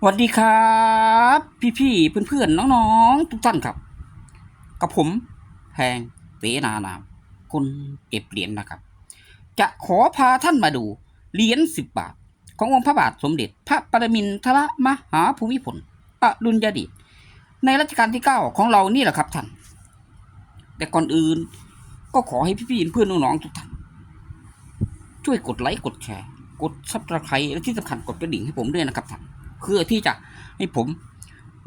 สวัสดีครับ พี่ๆเพื่อนๆน้องๆทุกท่านครับ กับผมแพงเสนานามคุณเก็บเหรียญนะครับ จะขอพาท่านมาดูเหรียญสิบบาท ขององค์พระบาทสมเด็จ พระปรมินทรมหาภูมิพลอดุลยเดชในรัชกาลที่เก้าของเรานี่แหละครับท่าน แต่ก่อนอื่นก็ขอให้พี่ๆเพื่อนๆน้องๆทุกท่าน ช่วยกดไลค์กดแชร์ กดซับสไครต์และที่สำคัญกดกระดิ่งให้ผมด้วยนะครับท่าน เพื่อที่จะให้ผม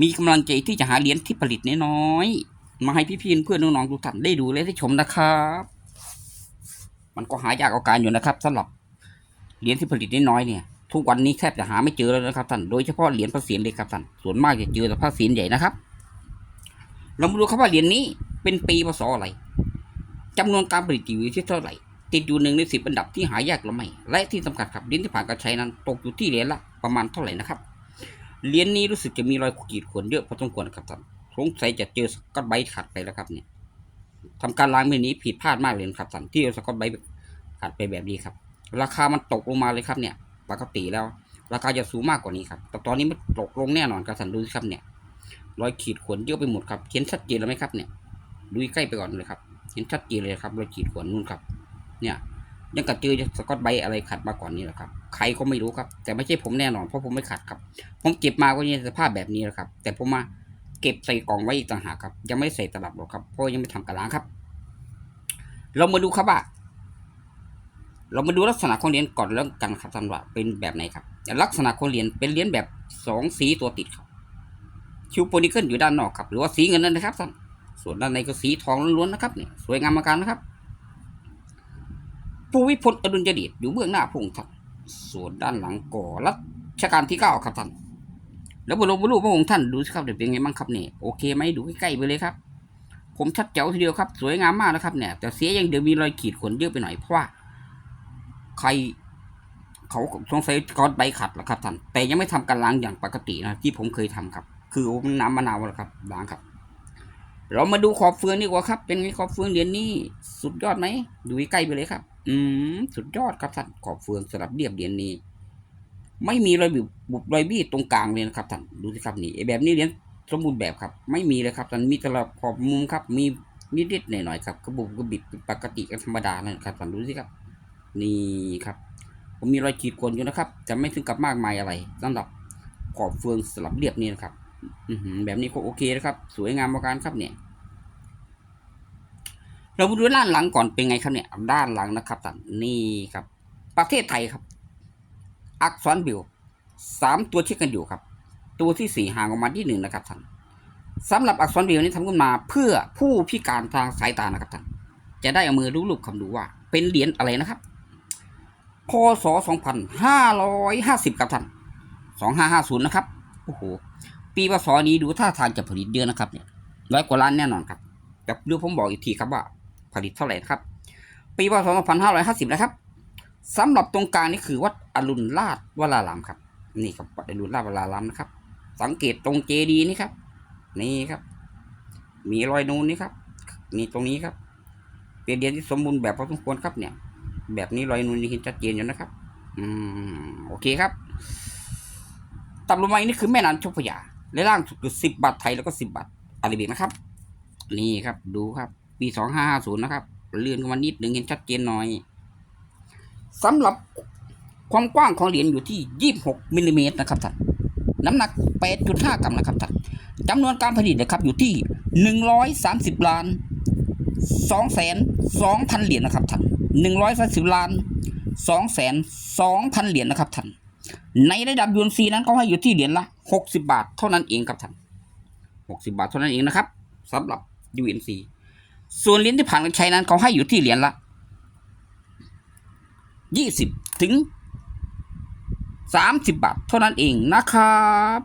มีกำลังใจที่จะหาเหรียญที่ผลิตน้อยๆมาให้พี่ๆเพื่อนน้องๆทุกท่านได้ดูและได้ชมนะครับ มันก็หายากเอาการอยู่นะครับสำหรับเหรียญที่ผลิตน้อยๆเนี่ย ทุกวันนี้แทบจะหาไม่เจอแล้วนะครับท่านโดยเฉพาะเหรียญพระเศียรเล็กครับท่านส่วนมากจะเจอแต่พระเศียรใหญ่นะครับ เรามาดูครับว่าเหรียญนี้เป็นปีพศอะไรจำนวนการผลิตอยู่ที่เท่าไหร่ติดอยู่หนึ่งในสิบอันดับที่หายากหรือไม่และที่สำคัญครับเหรียญที่ผ่านการใช้นั้นตกอยู่ที่เหรียญละประมาณเท่าไหร่นะครับ เหรียญนี้รู้สึกจะมีรอยขีดข่วนเยอะพอสมควรครับท่านสงสัยจะเจอสกอตไบรท์ขาดไปแล้วครับเนี่ยทำการล้างมือนี้ผิดพลาดมากเลยครับท่านที่เอาสกอตไบรท์ขาดไปแบบนี้ครับ ราคามันตกลงมาเลยครับเนี่ยปกติแล้ว ราคาจะสูงมากกว่านี้ครับ แต่ตอนนี้มันตกลงแน่นอนครับท่านดูสิครับเนี่ยรอยขีดข่วนเยอะไปหมดครับเห็นชัดเจนแล้วไหมครับเนี่ยดูใกล้ไปก่อนเลยครับ เห็นชัดเจนเลยครับรอยขีดข่วนนู่นครับ เนี่ย ยังกระเจอสกอตไบอะไรขัดมาก่อนนี่แหละครับ ใครก็ไม่รู้ครับ แต่ไม่ใช่ผมแน่นอนเพราะผมไม่ขัดครับ ผมเก็บมาก็ยังสภาพแบบนี้แหละครับ แต่ผมมาเก็บใส่กล่องไว้อีกต่างหากครับ ยังไม่ใส่ตลับหรอกครับ เพราะยังไม่ทำกระล้างครับ เรามาดูครับว่า เรามาดูลักษณะของเหรียญก่อนเรื่องกันครับท่านว่าเป็นแบบไหนครับ ลักษณะของเหรียญเป็นเหรียญแบบสองสีตัวติดครับ คิวโปนิเกิลอยู่ด้านนอกครับ หรือว่าสีเงินนั่นนะครับท่านส่วนด้านในก็สีทองล้วนๆนะครับเนี่ยสวยงามมากการนะครับ ภูวิพลอดุลยเดชอยู่เบื้องหน้าพระองค์ท่านส่วนด้านหลังก่อรัชกาลที่เก้าครับท่านแล้วบรมรูปพระองค์ท่านดูสิครับเดี๋ยวเป็นไงบ้างครับเนี่ยโอเคไหมดูใกล้ๆไปเลยครับ ผมชัดเจ๋วทีเดียวครับ สวยงามมากนะครับเนี่ยแต่เสียอย่างเดี๋ยวมีรอยขีดข่วนเยอะไปหน่อยเพราะว่าใครเขาสงสัยก้อนใบขัดแล้วครับท่านแต่ยังไม่ทำการล้างอย่างปกตินะที่ผมเคยทำครับ คืออน้ำมะนาวแล้วครับล้างครับ เรามาดูขอบเฟืองดีกว่าครับ เป็นไงขอบเฟืองเหรียญนี้สุดยอดไหมดูใกล้ไปเลยครับ อืมสุดยอดครับท่านขอบเฟืองสลับเรียบเหรียญนี้ ไม่มีรอยบุบบุบรอยบี้ตรงกลางเลยนะครับท่านดูสิครับนี่ไอแบบนี้เหรียญสมบูรณ์แบบครับ ไม่มีเลยครับท่านมีต่ละขอบมุมครับ มีนิดๆหน่อยๆครับกระบุบกระบิดปกติกันธรรมดานั่นครับท่านดูสิครับ นี่ครับ ผมมีรอยขีดข่วนอยู่นะครับแต่ไม่ถึงกับมากมายอะไรสำหรับขอบเฟืองสลับเรียบนี่นะครับอืแบบนี้ก็โอเคนะครับ สวยงามประการครับเนี่ย เรามาดูด้านหลังก่อนเป็นไงครับเนี่ยด้านหลังนะครับท่านนี่ครับ ประเทศไทยครับ อักษรบิวสามตัวเชื่อกันอยู่ครับ ตัวที่สี่ห่างออกมาที่หนึ่งนะครับท่านสำหรับอักษรบิวนี้ทำขึ้นมาเพื่อผู้พิการทางสายตานะครับท่านจะได้เอามือรูปๆคำดูว่า เป็นเหรียญอะไรนะครับพศสองพันห้าร้อยห้าสิบครับท่านสองห้าห้าศูนย์นะครับโอ้โหปีพศนี้ดูท่าทางจะผลิตเยอะนะครับเนี่ยร้อยกว่าล้านแน่นอนครับแต่ดูผมบอกอีกทีครับว่า ผลิตเท่าไหร่ครับ ปีพศ2550 นะครับสำหรับตรงกลางนี่คือวัดอรุณราชวรารามครับ นี่ครับวัดอรุณราชวรารามนะครับ สังเกตตรงเจดีย์นี่ครับ นี่ครับ มีรอยนูนนี่ครับนี่ตรงนี้ครับ เป็นเดียนที่สมบูรณ์แบบพอสมควรครับเนี่ย แบบนี้รอยนูนนี่เห็นชัดเจนอยู่นะครับ อืมโอเคครับตำลงมานี่คือแม่น้ำเจ้าพยาและล่างสุดคือสิบบาทไทยแล้วก็สิบบาทอาราบิกนะครับ นี่ครับดูครับ ปีสองห้าห้าศูนย์นะครับ เลื่อนขึ้นมานิดหนึ่งเห็นชัดเจนหน่อยสำหรับความกว้างของเหรียญอยู่ที่ยี่หกมิลลิเมตรนะครับท่านน้ำหนักแปดจุดห้ากรัมนะครับท่านจำนวนการผลิตนะครับอยู่ที่หนึ่งร้อยสามสิบล้านสองแสนสองพันเหรียญนะครับท่านหนึ่งร้อยสามสิบล้านสองแสนสองพันเหรียญนะครับท่านในระดับยูนซีนั้นเขาให้อยู่ที่เหรียญละหกสิบาทเท่านั้นเองครับท่านหกสิบาทเท่านั้นเองนะครับสำหรับ UNC ส่วนเหรียญที่ผ่านการใช้นั้นเขาให้อยู่ที่เหรียญละยี่สิบถึงสามสิบบาทเท่านั้นเองนะครับ